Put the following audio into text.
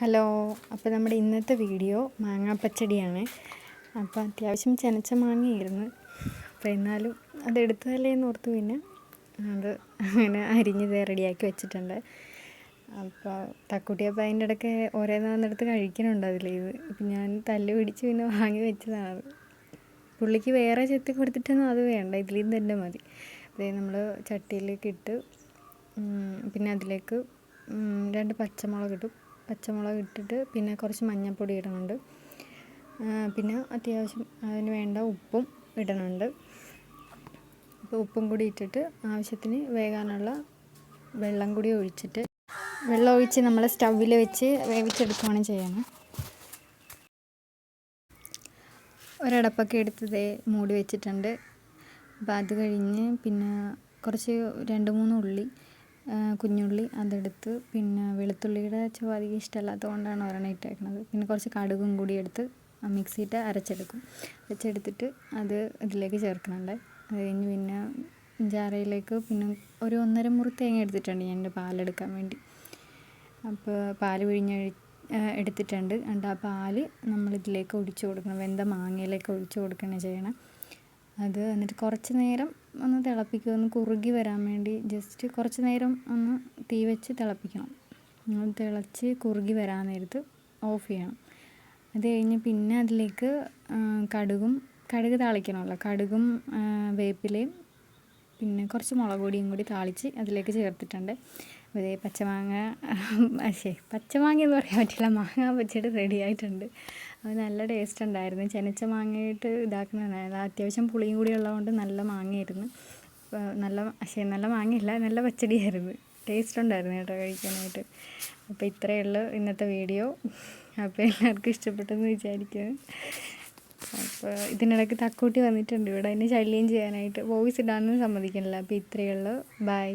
Hello അപ്പോൾ നമ്മുടെ ഇന്നത്തെ വീഡിയോ മാങ്ങാപ്പച്ചടിയാണ്. അപ്പോൾ അത്യാവശ്യം ചെനച്ച മാങ്ങയായിരുന്നു. അപ്പോൾ എന്നാലും അത് എടുത്തതല്ലേ എന്ന് ഓർത്ത് പിന്നെ അത് അങ്ങനെ അരിഞ്ഞ് ഇത് റെഡിയാക്കി വെച്ചിട്ടുണ്ട്. അപ്പോൾ തക്കുട്ടിയപ്പോൾ അതിന്റെ ഇടയ്ക്ക് ഓരോന്നെടുത്ത് കഴിക്കണുണ്ട് അതിൽ ഇത് ഇപ്പം ഞാൻ തല്ല് പിടിച്ച് പിന്നെ വാങ്ങി വെച്ചതാണ്. പുള്ളിക്ക് വേറെ ചെത്തി കൊടുത്തിട്ടൊന്നും അത് വേണ്ട ഇതിൽ തന്നെ മതി. അതായത് നമ്മൾ ചട്ടിയിലേക്ക് ഇട്ട് പിന്നെ അതിലേക്ക് രണ്ട് പച്ചമുളക് ഇടും. പച്ചമുളക് ഇട്ടിട്ട് പിന്നെ കുറച്ച് മഞ്ഞൾപ്പൊടി ഇടുന്നുണ്ട് പിന്നെ അത്യാവശ്യം അതിന് വേണ്ട ഉപ്പും ഇടുന്നുണ്ട് അപ്പോൾ ഉപ്പും കൂടി ഇട്ടിട്ട് ആവശ്യത്തിന് വേകാനുള്ള വെള്ളം കൂടി ഒഴിച്ചിട്ട് വെള്ളം ഒഴിച്ച് നമ്മൾ സ്റ്റൗവിൽ വെച്ച് വേവിച്ചെടുക്കുകയാണ് ചെയ്യണം. ഒരടപ്പൊക്കെ എടുത്തത് മൂടി വെച്ചിട്ടുണ്ട്. അപ്പോൾ അത് കഴിഞ്ഞ് പിന്നെ കുറച്ച് രണ്ട് മൂന്ന് ഉള്ളി കുഞ്ഞുള്ളി അതെടുത്ത് പിന്നെ വെളുത്തുള്ളിയുടെ ചുവ അധികം ഇഷ്ടമല്ലാത്തത് കൊണ്ടാണ് ഒരെണ്ണം ഇട്ടേക്കണത് പിന്നെ കുറച്ച് കടുകും കൂടി എടുത്ത് മിക്സിയിട്ട് അരച്ചെടുക്കും. അരച്ചെടുത്തിട്ട് അത് ഇതിലേക്ക് ചേർക്കുന്നുണ്ട് അത് കഴിഞ്ഞ് പിന്നെ ജാറയിലേക്ക് പിന്നെ ഒരു ഒന്നര മുറി തേങ്ങ എടുത്തിട്ടുണ്ട് ഞാൻ എന്റെ പാലെടുക്കാൻ വേണ്ടി. അപ്പോൾ പാൽ പിഴിഞ്ഞ് എടുത്തിട്ടുണ്ട്. അണ്ട് ആ പാൽ നമ്മളിതിലേക്ക് ഒഴിച്ചു കൊടുക്കണം. വെന്ത മാങ്ങയിലേക്ക് ഒഴിച്ചു കൊടുക്കുകയാണ് ചെയ്യണം. അത് എന്നിട്ട് കുറച്ച് നേരം ഒന്ന് തിളപ്പിക്കുക ഒന്ന് കുറുകി വരാൻ വേണ്ടി ജസ്റ്റ് കുറച്ച് നേരം ഒന്ന് തീ വെച്ച് തിളപ്പിക്കണം. തിളച്ച് കുറുകി വരാൻ നേരത്ത് ഓഫ് ചെയ്യണം. അത് കഴിഞ്ഞ് പിന്നെ അതിലേക്ക് കടുകും കടുക് താളിക്കണമല്ലോ. കടുകും വേപ്പിലയും പിന്നെ കുറച്ച് മുളക് പൊടിയും കൂടി താളിച്ച് അതിലേക്ക് ചേർത്തിട്ടുണ്ട്. അതേ പച്ചമാങ്ങ ശരി പച്ചമാങ്ങ എന്ന് പറയാൻ പറ്റില്ല. മാങ്ങ പച്ചടി റെഡി ആയിട്ടുണ്ട്. അത് നല്ല ടേസ്റ്റ് ഉണ്ടായിരുന്നു. ചെനച്ച മാങ്ങയിട്ട് ഇതാക്കുന്നതാണ്. അത്യാവശ്യം പുളിയും കൂടി ഉള്ളതുകൊണ്ട് നല്ല മാങ്ങയായിരുന്നു. നല്ല പക്ഷേ നല്ല മാങ്ങയില്ല നല്ല പച്ചടിയായിരുന്നു. ടേസ്റ്റ് ഉണ്ടായിരുന്നു കേട്ടോ കഴിക്കാനായിട്ട്. അപ്പോൾ ഇത്രയേ ഉള്ളൂ ഇന്നത്തെ വീഡിയോ അപ്പോൾ എല്ലാവർക്കും ഇഷ്ടപ്പെട്ടെന്ന് വിചാരിക്കുന്നു. അപ്പോൾ ഇതിനിടയ്ക്ക് തക്കൂട്ടി വന്നിട്ടുണ്ട്. ഇവിടെ എന്നെ ശല്യം ചെയ്യാനായിട്ട്. വോയിസ് ഇടാനൊന്നും സമ്മതിക്കണില്ല അപ്പോൾ ഇത്രയേ ഉള്ളൂ. ബൈ